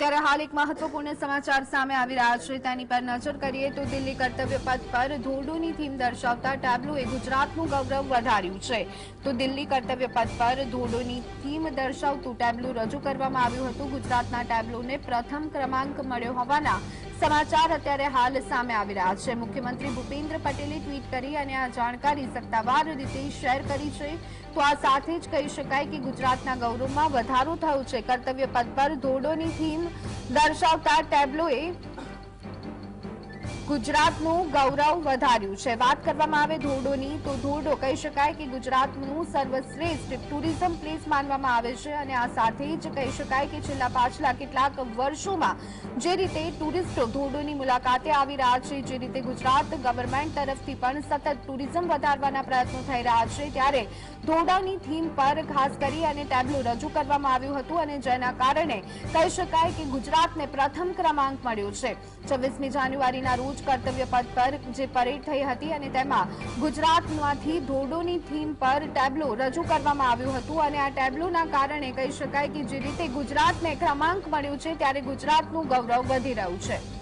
ત્યારે હાલ એક મહત્વપૂર્ણ સમાચાર સામે આવી રહ્યા છે. તેની પર નજર કરીએ તો દિલ્હી કર્તવ્ય પથ પર ધોરડોની થીમ દર્શાવતા ટેબ્લોએ ગુજરાતનું ગૌરવ વધાર્યું છે. તો દિલ્હી કર્તવ્ય પથ પર ધોરડોની થીમ દર્શાવતું ટેબ્લો રજૂ કરવામાં આવ્યું હતું. ગુજરાતના ટેબ્લોને પ્રથમ ક્રમાંક મળ્યો હોવાના સમાચાર અત્યારે હાલ સામે આવી રહ્યા છે. મુખ્યમંત્રી ભૂપેન્દ્ર પટેલે ટ્વીટ કરી અને આ જાણકારી સત્તાવાર રીતે શેર કરી છે. તો આ સાથે જ કહી શકાય કે ગુજરાતના ગૌરવમાં વધારો થયો છે. કર્તવ્ય પદ પર ધોરડોની થીમ દર્શાવતા ટેબ્લોએ ગુજરાતનું ગૌરવ વધાર્યું છે. વાત કરવામાં આવે ધોરડોની, તો ધોરડો કહી શકાય કે ગુજરાતનું સર્વશ્રેષ્ઠ ટુરિઝમ પ્લેસ માનવામાં આવે છે અને આ સાથે જ કહી શકાય કે છેલ્લા પાછલા કેટલાક વર્ષોમાં જે રીતે ટુરિસ્ટો ધોરડોની મુલાકાતે આવી રહ્યા છે, જે રીતે ગુજરાત ગવર્મેન્ટ તરફથી પણ સતત ટુરિઝમ વધારવાના પ્રયત્નો થઈ રહ્યા છે, ત્યારે ધોરડાની થીમ પર ખાસ કરી અને ટેબ્લો રજૂ કરવામાં આવ્યું હતું અને જેના કારણે કહી શકાય કે ગુજરાતને પ્રથમ ક્રમાંક મળ્યો છે. છવ્વીસમી જાન્યુઆરીના રોજ કર્તવ્ય પથ પર જે પરેડ થઈ હતી અને તેમાં ગુજરાતમાંથી ધોડોની થીમ પર ટેબ્લો રજૂ કરવામાં આવ્યું હતું અને આ ટેબ્લોના કારણે કહી શકાય કે જે રીતે ગુજરાતને ક્રમાંક મળ્યો છે, ત્યારે ગુજરાતનું ગૌરવ વધી રહ્યું છે.